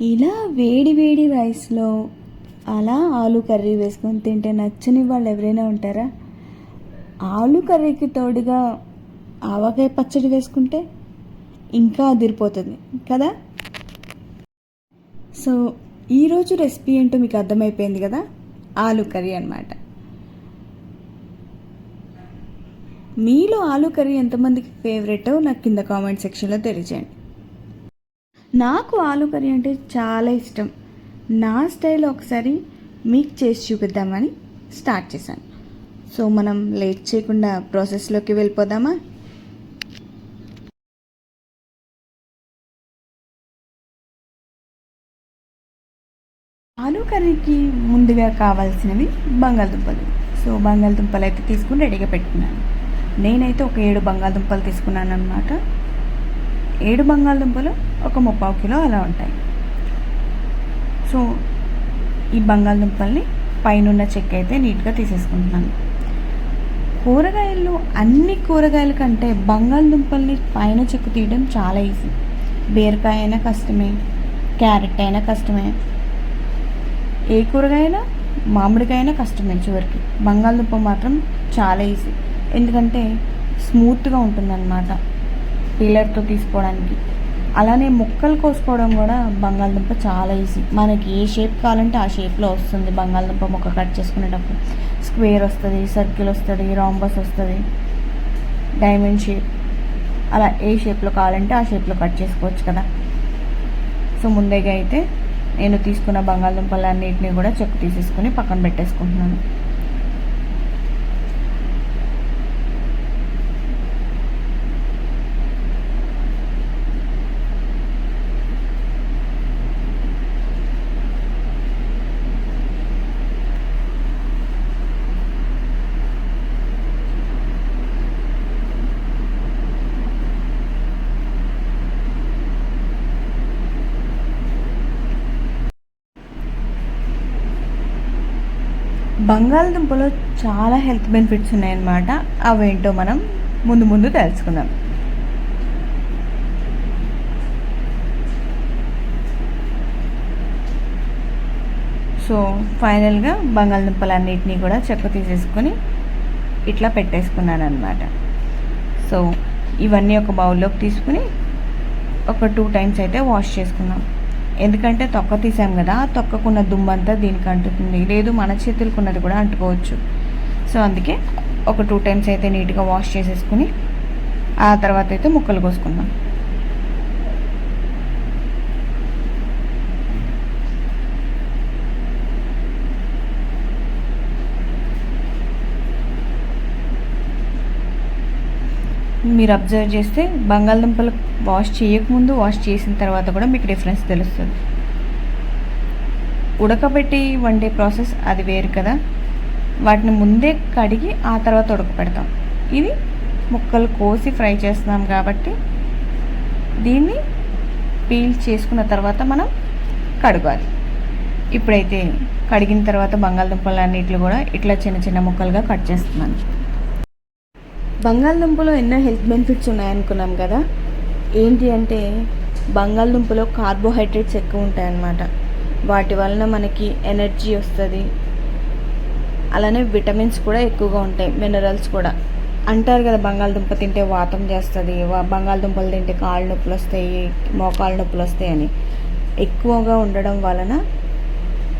ఇలా వేడి వేడి రైస్లో అలా ఆలు కర్రీ వేసుకొని తింటే నచ్చని వాళ్ళు ఎవరైనా ఉంటారా? ఆలు కర్రీకి తోడుగా ఆవకాయ పచ్చడి వేసుకుంటే ఇంకా అదిరిపోతుంది కదా? సో ఈరోజు రెసిపీ ఏంటో మీకు అర్థమైపోయింది కదా? ఆలు కర్రీ అనమాట మీలో ఆలు కర్రీ ఎంతమందికి ఫేవరెటో నాకు కింద కామెంట్ సెక్షన్లో తెలియజేయండి. నాకు ఆలు కర్రీ అంటే చాలా ఇష్టం. నా స్టైల్ ఒకసారి మీకు చేసి చూపిద్దామని స్టార్ట్ చేశాను. సో మనం లేట్ చేయకుండా ప్రాసెస్లోకి వెళ్ళిపోదామా? ఆలు కర్రీకి ముందుగా కావాల్సినవి బంగాళదుంపలు. సో బంగాళదుంపలు అయితే తీసుకుని రెడీగా పెట్టుకున్నాను. నేనైతే ఒక ఏడు బంగాళదుంపలు తీసుకున్నాను అనమాట ఏడు బంగాళదుంపలు ఒక ముప్పావు కిలో అలా ఉంటాయి. సో ఈ బంగాళదుంపల్ని పైన చెక్క అయితే నీట్గా తీసేసుకుంటున్నాను. కూరగాయలు అన్ని కూరగాయల కంటే బంగాళదుంపల్ని పైన చెక్కు తీయడం చాలా ఈజీ. బీరకాయ అయినా కష్టమే క్యారెట్ అయినా కష్టమే ఏ కూరగాయైనా మామిడికాయ అయినా కష్టమే చివరికి. బంగాళదుంప మాత్రం చాలా ఈజీ. ఎందుకంటే స్మూత్గా ఉంటుందన్నమాట. పీలర్తో తీసుకోవడానికి. అలానే ముక్కలు కోసుకోవడం కూడా బంగాళదుంప చాలా ఈజీ. మనకి ఏ షేప్ కావాలంటే ఆ షేప్లో వస్తుంది బంగాళదుంప ముక్క కట్ చేసుకునేటప్పుడు. స్క్వేర్ వస్తుంది సర్కిల్ వస్తుంది రాంబస్ వస్తుంది డైమండ్ షేప్. అలా ఏ షేప్లో కావాలంటే ఆ షేప్లో కట్ చేసుకోవచ్చు కదా. సో ముందేగా అయితే నేను తీసుకున్న బంగాళదుంపలన్నింటినీ కూడా చెక్కు తీసేసుకుని పక్కన పెట్టేసుకుంటున్నాను. బంగాళదుంపలో చాలా హెల్త్ బెనిఫిట్స్ ఉన్నాయన్నమాట. అవేంటో మనం ముందు ముందు తెలుసుకుందాం. సో ఫైనల్గా బంగాళదుంపలన్నిటినీ కూడా చెక్క తీసేసుకొని ఇట్లా పెట్టేసుకున్నాను అనమాట సో ఇవన్నీ ఒక బౌల్లోకి తీసుకుని ఒక టూ టైమ్స్ అయితే వాష్ చేసుకున్నాం ఎందుకంటే తొక్క తీసాం కదా ఆ తొక్కకున్న దుమ్మంతా దీనికి అంటుతుంది లేదు మన చేతులకు ఉన్నది కూడా అంటుకోవచ్చు. సో అందుకే ఒక టూ టైమ్స్ అయితే నీట్గా వాష్ చేసేసుకుని ఆ తర్వాత అయితే ముక్కలు కోసుకుందాం. మీరు అబ్జర్వ్ చేస్తే బంగాళదుంపలు వాష్ చేయకముందు వాష్ చేసిన తర్వాత కూడా మీకు డిఫరెన్స్ తెలుస్తుంది. ఉడకబెట్టి వండే ప్రాసెస్ అది వేరు కదా. వాటిని ముందే కడిగి ఆ తర్వాత ఉడకబెడతాం ఇది ముక్కలు కోసి ఫ్రై చేస్తున్నాం కాబట్టి దీన్ని పీల్ చేసుకున్న తర్వాత మనం కడగాలి. ఇప్పుడైతే కడిగిన తర్వాత బంగాళదుంపలు అన్నిట్లు కూడా ఇట్లా చిన్న చిన్న ముక్కలుగా కట్ చేస్తున్నాను. బంగాళదుంపలో ఎన్నో హెల్త్ బెనిఫిట్స్ ఉన్నాయనుకున్నాం కదా? ఏంటి అంటే బంగాళదుంపలో కార్బోహైడ్రేట్స్ ఎక్కువ ఉంటాయన్నమాట. వాటి వలన మనకి ఎనర్జీ వస్తుంది. అలానే విటమిన్స్ కూడా ఎక్కువగా ఉంటాయి మినరల్స్ కూడా. అంటారు కదా బంగాళదుంప తింటే వాతం చేస్తుంది బంగాళదుంపలు తింటే కాళ్ళు నొప్పులు వస్తాయి మోకాళ్ళ నొప్పులు వస్తాయి అని ఎక్కువగా ఉండడం వలన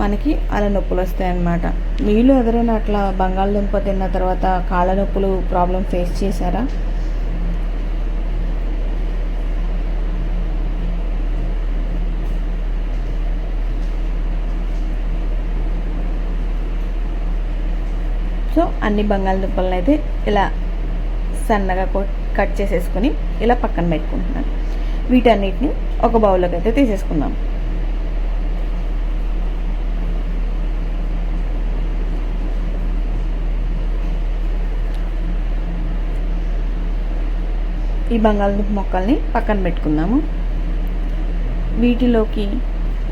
మనకి అలా నొప్పులు వస్తాయి అన్నమాట. మీలో ఎవరైనా అట్లా బంగాళదుంప తిన్న తర్వాత కాళ్ళ నొప్పులు ప్రాబ్లం ఫేస్ చేశారా? సో అన్ని బంగాళదుంపలను అయితే ఇలా సన్నగా కట్ చేసేసుకొని ఇలా పక్కన పెట్టుకుంటున్నాను. వీటన్నిటిని ఒక బౌల్లోకి అయితే తీసేసుకుందాం. ఈ బంగాళదుంప మొక్కల్ని పక్కన పెట్టుకుందాము. వీటిలోకి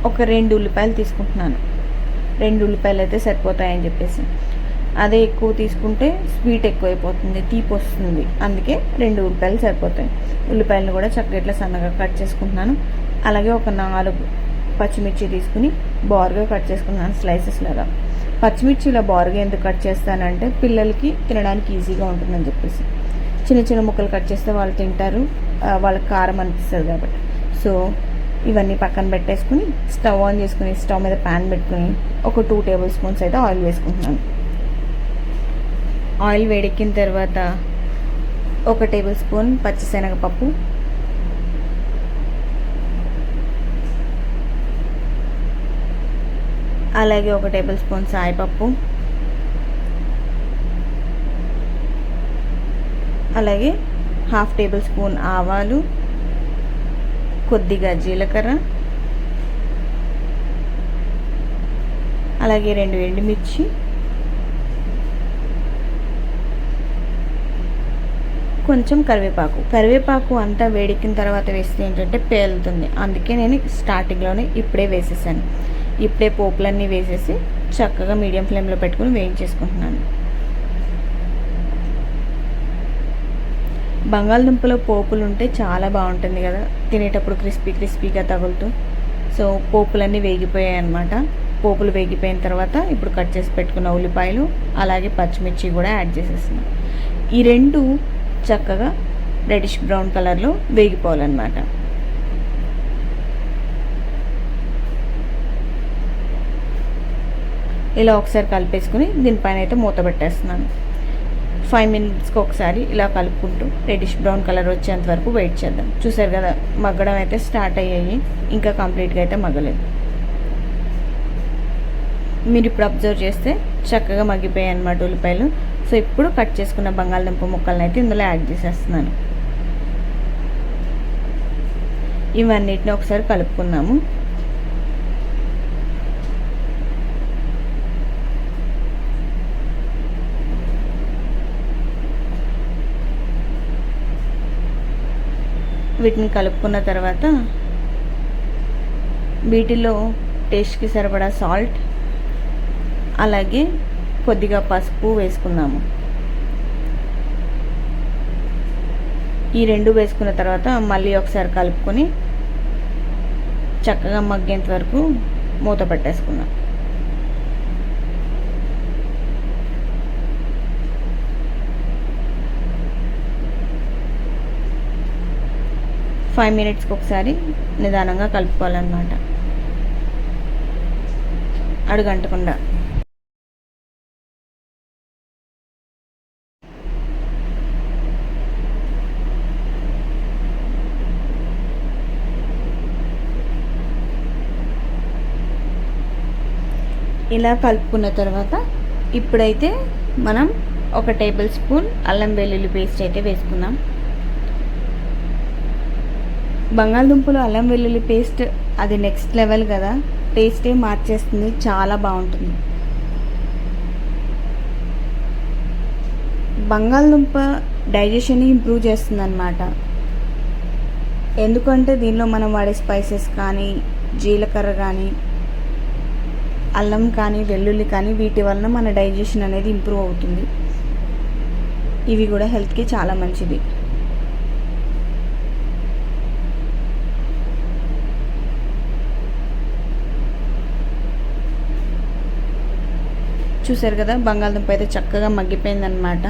ఒక రెండు ఉల్లిపాయలు తీసుకుంటున్నాను. రెండు ఉల్లిపాయలు అయితే సరిపోతాయని చెప్పేసి. అదే ఎక్కువ తీసుకుంటే స్వీట్ ఎక్కువైపోతుంది తీపి వస్తుంది. అందుకే రెండు ఉల్లిపాయలు సరిపోతాయి. ఉల్లిపాయలను కూడా చక్కగా ఇట్లా సన్నగా కట్ చేసుకుంటున్నాను. అలాగే ఒక నాలుగు పచ్చిమిర్చి తీసుకుని బారుగా కట్ చేసుకున్నాను స్లైసెస్ లాగా. పచ్చిమిర్చి ఇలా బారుగా ఎందుకు కట్ చేస్తానంటే పిల్లలకి తినడానికి ఈజీగా ఉంటుందని చెప్పేసి. చిన్న చిన్న ముక్కలు కట్ చేస్తే వాళ్ళు తింటారు. వాళ్ళకి కారం అనిపిస్తుంది కాబట్టి. సో ఇవన్నీ పక్కన పెట్టేసుకుని స్టవ్ ఆన్ చేసుకుని స్టవ్ మీద ప్యాన్ పెట్టుకుని ఒక టూ టేబుల్ స్పూన్స్ అయితే ఆయిల్ వేసుకుంటున్నాను. ఆయిల్ వేడెక్కిన తర్వాత ఒక టేబుల్ స్పూన్ పచ్చిశనగపప్పు. అలాగే ఒక టేబుల్ స్పూన్ సాయిపప్పు. అలాగే హాఫ్ టేబుల్ స్పూన్ ఆవాలు కొద్దిగా జీలకర్ర అలాగే రెండు ఎండుమిర్చి కొంచెం కరివేపాకు. కరివేపాకు అంతా వేడెక్కిన తర్వాత వేస్తే ఏంటంటే పేలుతుంది. అందుకే నేను స్టార్టింగ్లోనే ఇప్పుడే వేసేసాను. ఇప్పుడే పోపులన్నీ వేసేసి చక్కగా మీడియం ఫ్లేమ్లో పెట్టుకుని వేయించేసుకుంటున్నాను. బంగాళదుంపలో పోపులు ఉంటే చాలా బాగుంటుంది కదా తినేటప్పుడు క్రిస్పీ క్రిస్పీగా తగులుతూ. సో పోపులన్నీ వేగిపోయాయి అనమాట పోపులు వేగిపోయిన తర్వాత ఇప్పుడు కట్ చేసి పెట్టుకున్న ఉల్లిపాయలు అలాగే పచ్చిమిర్చి కూడా యాడ్ చేసేస్తున్నాం. ఈ రెండు చక్కగా రెడిష్ బ్రౌన్ కలర్లో వేగిపోవాలన్నమాట. ఇలా ఒకసారి కలిపేసుకుని దీనిపైన అయితే మూత పెట్టేస్తున్నాను. ఫైవ్ మినిట్స్కి ఒకసారి ఇలా కలుపుకుంటూ రెడిష్ బ్రౌన్ కలర్ వచ్చేంత వరకు వెయిట్ చేద్దాం. చూసారు కదా మగ్గడం అయితే స్టార్ట్ అయ్యాయి. ఇంకా కంప్లీట్గా అయితే మగ్గలేదు. మీరు ఇప్పుడు అబ్జర్వ్ చేస్తే చక్కగా మగ్గిపోయాయి అన్నమాట ఉల్లిపాయలు. సో ఇప్పుడు కట్ చేసుకున్న బంగాళదుంప ముక్కలను అయితే ఇందులో యాడ్ చేసేస్తున్నాను. ఇవన్నిటిని ఒకసారి కలుపుకున్నాము వీటిని కలుపుకున్న తర్వాత వీటిలో టేస్ట్కి సరిపడా సాల్ట్ అలాగే కొద్దిగా పసుపు వేసుకుందాము. ఈ రెండు వేసుకున్న తర్వాత మళ్ళీ ఒకసారి కలుపుకొని చక్కగా మగ్గేంత వరకు మూత పెట్టేసుకున్నాం ఫైవ్ మినిట్స్కి ఒకసారి నిదానంగా కలుపుకోవాలన్నమాట. అడుగంటకుండా. ఇలా కలుపుకున్న తర్వాత ఇప్పుడైతే మనం ఒక టేబుల్ స్పూన్ అల్లం వెల్లుల్లి పేస్ట్ అయితే వేసుకుందాం. బంగాళదుంపలు అల్లం వెల్లుల్లి పేస్ట్ అది నెక్స్ట్ లెవెల్ కదా. టేస్టే మార్చేస్తుంది చాలా బాగుంటుంది. బంగాళదుంప డైజెషన్ని ఇంప్రూవ్ చేస్తుంది అనమాట ఎందుకంటే దీనిలో మనం వాడే స్పైసెస్ కానీ జీలకర్ర కానీ అల్లం కానీ వెల్లుల్లి కానీ వీటి వలన మన డైజెషన్ అనేది ఇంప్రూవ్ అవుతుంది. ఇవి కూడా హెల్త్కి చాలా మంచిది. చూసారు కదా బంగాళదుంప అయితే చక్కగా మగ్గిపోయిందనమాట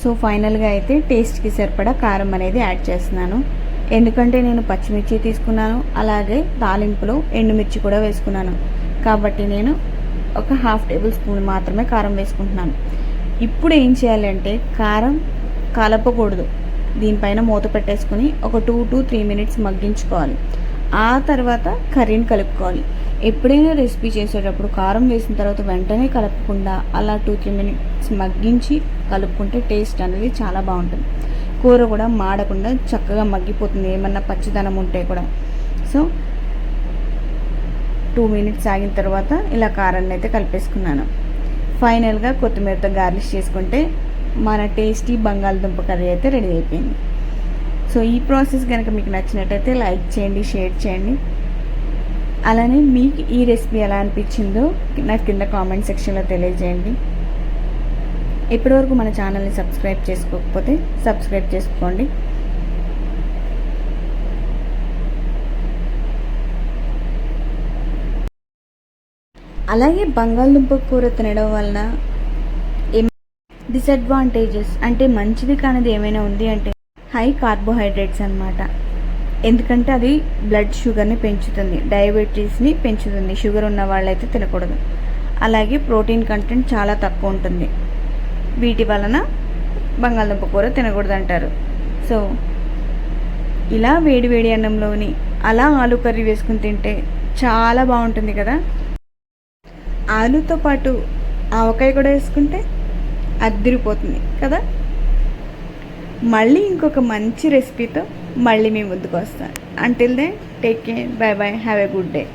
సో ఫైనల్గా అయితే టేస్ట్కి సరిపడా కారం అనేది యాడ్ చేస్తున్నాను. ఎందుకంటే నేను పచ్చిమిర్చి తీసుకున్నాను అలాగే తాలింపులో ఎండుమిర్చి కూడా వేసుకున్నాను. కాబట్టి నేను ఒక హాఫ్ టేబుల్ స్పూన్ మాత్రమే కారం వేసుకుంటున్నాను. ఇప్పుడు ఏం చేయాలంటే కారం కలపకూడదు. దీనిపైన మూత పెట్టేసుకుని ఒక టూ టు త్రీ మినిట్స్ మగ్గించుకోవాలి. ఆ తర్వాత కర్రీని కలుపుకోవాలి. ఎప్పుడైనా రెసిపీ చేసేటప్పుడు కారం వేసిన తర్వాత వెంటనే కలపకుండా అలా టూ త్రీ మినిట్స్ మగ్గించి కలుపుకుంటే టేస్ట్ అనేది చాలా బాగుంటుంది. కూర కూడా మాడకుండా చక్కగా మగ్గిపోతుంది. ఏమన్నా పచ్చిదనం ఉంటే కూడా. సో టూ మినిట్స్ ఆగిన తర్వాత ఇలా కారాన్ని అయితే కలిపేసుకున్నాను. ఫైనల్గా కొత్తిమీరతో గార్లిష్ చేసుకుంటే మన టేస్టీ బంగాళదుంప కర్రీ అయితే రెడీ అయిపోయింది. సో ఈ ప్రాసెస్ కనుక మీకు నచ్చినట్టయితే లైక్ చేయండి షేర్ చేయండి. అలానే మీకు ఈ రెసిపీ ఎలా అనిపించిందో నాకు కింద కామెంట్ సెక్షన్లో తెలియజేయండి. ఇప్పటివరకు మన ఛానల్ని సబ్స్క్రైబ్ చేసుకోకపోతే సబ్స్క్రైబ్ చేసుకోండి. అలాగే బంగాళదుంప కూర తినడం వలన డిసడ్వాంటేజెస్ అంటే మంచిది కానిది ఏమైనా ఉంది అంటే హై కార్బోహైడ్రేట్స్ అనమాట ఎందుకంటే అది బ్లడ్ షుగర్ని పెంచుతుంది డయాబెటీస్ని పెంచుతుంది షుగర్ ఉన్న వాళ్ళైతే తినకూడదు. అలాగే ప్రోటీన్ కంటెంట్ చాలా తక్కువ ఉంటుంది. వీటి వలన బంగాళదుంప కూర తినకూడదు అంటారు సో ఇలా వేడి వేడి అన్నంలోని అలా ఆలు కర్రీ వేసుకుని తింటే చాలా బాగుంటుంది కదా. ఆలుతో పాటు ఆవకాయ కూడా వేసుకుంటే అద్దిరిపోతుంది కదా. మళ్ళీ ఇంకొక మంచి రెసిపీతో మళ్ళీ మీ ముందుకు వస్తాను. Until then take care bye bye have a good day